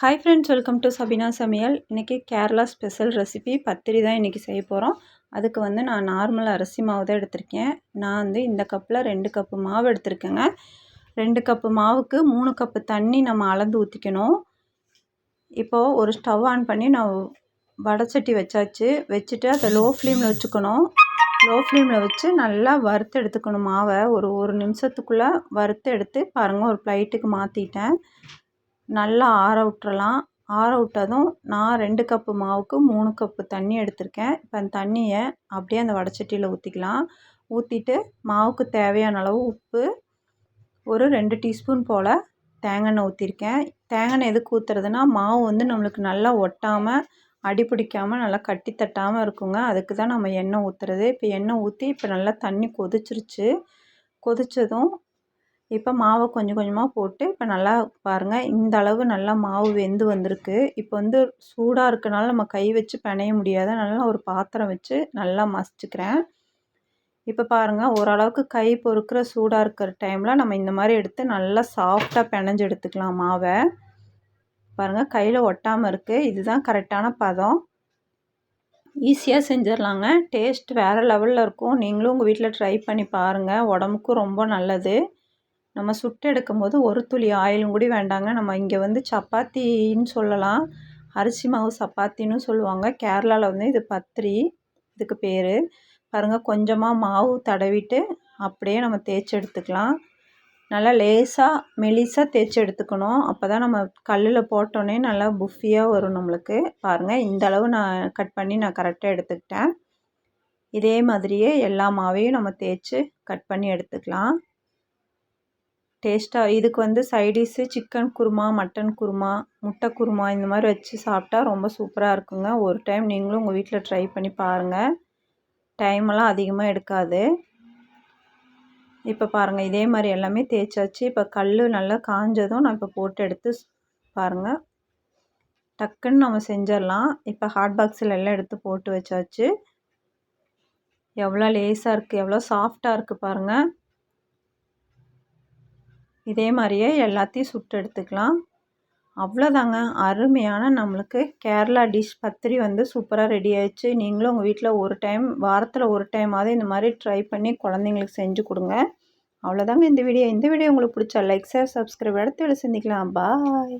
Hi friends welcome to Sabina சமையல் இன்றைக்கி Kerala special recipe பத்திரி தான் இன்றைக்கி செய்ய போகிறோம் அதுக்கு வந்து நான் நார்மல் அரிசி மாவு தான் எடுத்திருக்கேன். நான் வந்து இந்த கப்பில் ரெண்டு கப்பு மாவு எடுத்திருக்கேங்க. ரெண்டு கப்பு மாவுக்கு மூணு கப்பு தண்ணி நம்ம அளந்து ஊற்றிக்கணும் இப்போது ஒரு ஸ்டவ் ஆன் பண்ணி நான் வடச்சட்டி வச்சாச்சு. வச்சுட்டு அதை லோ ஃப்ளேமில் வச்சுக்கணும் லோ ஃப்ளேமில் வச்சு நல்லா வறுத்து எடுத்துக்கணும் மாவை. ஒரு ஒரு நிமிஷத்துக்குள்ளே வறுத்து எடுத்து பாருங்கள் ஒரு ப்ளைட்டுக்கு மாற்றிட்டேன் நல்லா ஆற விட்டுறலாம். ஆற விட்டதும் நான் ரெண்டு கப்பு மாவுக்கு மூணு கப்பு தண்ணி எடுத்திருக்கேன். இப்போ அந்த தண்ணியை அப்படியே அந்த வடைச்சட்டியில் ஊற்றிக்கலாம் ஊற்றிட்டு மாவுக்கு தேவையான அளவு உப்பு ஒரு ரெண்டு டீஸ்பூன் போல் தேங்காய் ஊற்றிருக்கேன் தேங்காய் எதுக்கு ஊற்றுறதுனா மாவு வந்து நம்மளுக்கு நல்லா ஒட்டாமல் அடி பிடிக்காமல் நல்லா கட்டி தட்டாமல் இருக்குங்க. அதுக்கு தான் நம்ம எண்ணெய் ஊற்றுறது இப்போ எண்ணெய் ஊற்றி இப்போ நல்லா தண்ணி கொதிச்சிருச்சு. கொதித்ததும் இப்போ மாவை கொஞ்சம் கொஞ்சமாக போட்டு இப்போ நல்லா பாருங்கள் இந்த அளவு நல்லா மாவு வெந்து வந்திருக்கு. இப்போ வந்து சூடாக இருக்கனால நம்ம கை வச்சு பிணைய முடியாது. நல்லா ஒரு பாத்திரம் வச்சு நல்லா மசிச்சுக்கிறேன். இப்போ பாருங்கள் ஓரளவுக்கு கை பொறுக்கிற சூடாக இருக்கிற டைமில் நம்ம இந்த மாதிரி எடுத்து நல்லா சாஃப்டாக பிணைஞ்சு எடுத்துக்கலாம் மாவை. பாருங்கள் கையில் ஒட்டாமல் இருக்குது இதுதான் கரெக்டான பதம். ஈஸியாக செஞ்சிடலாங்க டேஸ்ட் வேறு லெவலில் இருக்கும். நீங்களும் உங்கள் வீட்டில் ட்ரை பண்ணி பாருங்கள் உடம்புக்கும் ரொம்ப நல்லது. நம்ம சுட்டு எடுக்கும்போது ஒரு துளி ஆயிலும் கூட வேண்டாங்க. நம்ம இங்கே வந்து சப்பாத்தின்னு சொல்லலாம். அரிசி மாவு சப்பாத்தின்னு சொல்லுவாங்க. கேரளாவில் வந்து இது பத்திரி இதுக்கு பேர். பாருங்கள் கொஞ்சமாக மாவு தடவிட்டு அப்படியே நம்ம தேய்ச்சி எடுத்துக்கலாம். நல்லா லேசாக மெலிசாக தேய்ச்சி எடுத்துக்கணும். அப்போ தான் நம்ம கல்லில் போட்டோன்னே நல்லா புஃபியாக வரும் நம்மளுக்கு. பாருங்கள் இந்த அளவு நான் கட் பண்ணி நான் கரெக்டாக எடுத்துக்கிட்டேன். இதே மாதிரியே எல்லா மாவையும் நம்ம தேய்ச்சி கட் பண்ணி எடுத்துக்கலாம். டேஸ்ட்டாக இதுக்கு வந்து side dish chicken kurma mutton kurma முட்டை குருமா இந்த மாதிரி வச்சு சாப்பிட்டா ரொம்ப சூப்பராக இருக்குங்க. ஒரு டைம் நீங்களும் உங்கள் வீட்டில் ட்ரை பண்ணி பாருங்கள் டைமெல்லாம் அதிகமாக எடுக்காது. இப்போ பாருங்கள் இதே மாதிரி எல்லாமே தேய்ச்சாச்சு. இப்போ கல் நல்லா காஞ்சதும் நான் இப்போ போட்டு எடுத்து பாருங்கள் டக்குன்னு நம்ம செஞ்சிடலாம். இப்போ ஹாட் பாக்ஸில் எல்லாம் எடுத்து போட்டு வச்சாச்சு. எவ்வளோ லேஸாக இருக்குது எவ்வளோ சாஃப்டாக இருக்குது பாருங்கள் இதே மாதிரியே எல்லாத்தையும் சுட்டு எடுத்துக்கலாம். அவ்வளோதாங்க. அருமையான நம்மளுக்கு கேரளா டிஷ் பத்திரி வந்து சூப்பராக ரெடி ஆயிடுச்சு. நீங்களும் உங்கள் வீட்டில் ஒரு டைம் வாரத்தில் ஒரு டைமாவது இந்த மாதிரி ட்ரை பண்ணி குழந்தைங்களுக்கு செஞ்சு கொடுங்க. அவ்வளோதாங்க இந்த வீடியோ. இந்த வீடியோ உங்களுக்கு பிடிச்சா லைக் ஷேர் சப்ஸ்கிரைப். அடுத்த வீடியோ சந்திக்கலாம். பாய்.